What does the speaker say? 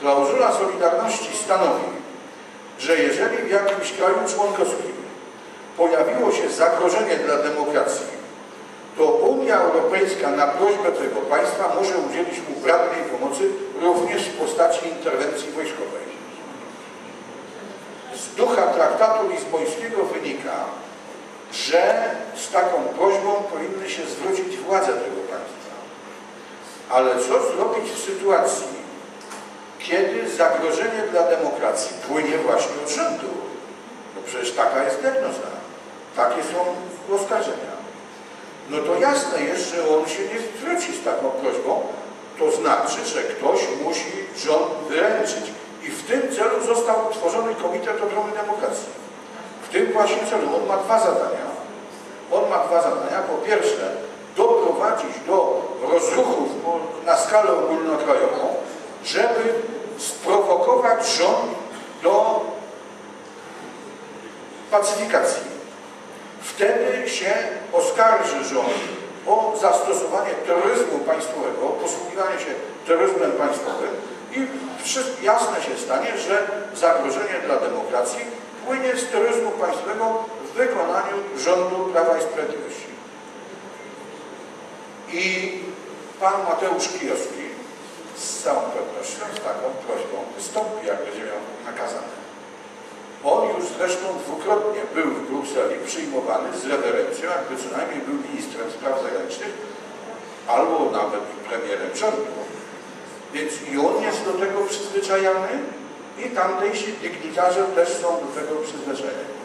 Klauzula Solidarności stanowi, że jeżeli w jakimś kraju członkowskim pojawiło się zagrożenie dla demokracji, to Unia Europejska na prośbę tego państwa może udzielić mu bratniej pomocy również w postaci interwencji wojskowej. Z ducha traktatu lizbońskiego wynika, że z taką prośbą powinny się zwrócić władze tego państwa. Ale co zrobić w sytuacji, kiedy zagrożenie dla demokracji płynie właśnie od rządu? No przecież taka jest diagnoza. Takie są oskarżenia. No to jasne jest, że on się nie zwróci z taką prośbą. To znaczy, że ktoś musi rząd wyręczyć. I w tym celu został utworzony Komitet Obrony Demokracji. W tym właśnie celu. On ma dwa zadania. On ma dwa zadania. Po pierwsze, doprowadzić do rozruchów na skalę ogólnokrajową, sprowokować rząd do pacyfikacji. Wtedy się oskarży rząd o zastosowanie terroryzmu państwowego, posługiwanie się terroryzmem państwowym i jasne się stanie, że zagrożenie dla demokracji płynie z terroryzmu państwowego w wykonaniu rządu Prawa i Sprawiedliwości. I pan Mateusz Kijowski z całą pewnością z taką prośbą wystąpi, jak będzie miał nakazane. On już zresztą dwukrotnie był w Brukseli przyjmowany z rewerencją, jakby co najmniej był ministrem spraw zagranicznych albo nawet premierem rządu. Więc i on jest do tego przyzwyczajany i tamtejsi dygnitarze też są do tego przyzwyczajeni.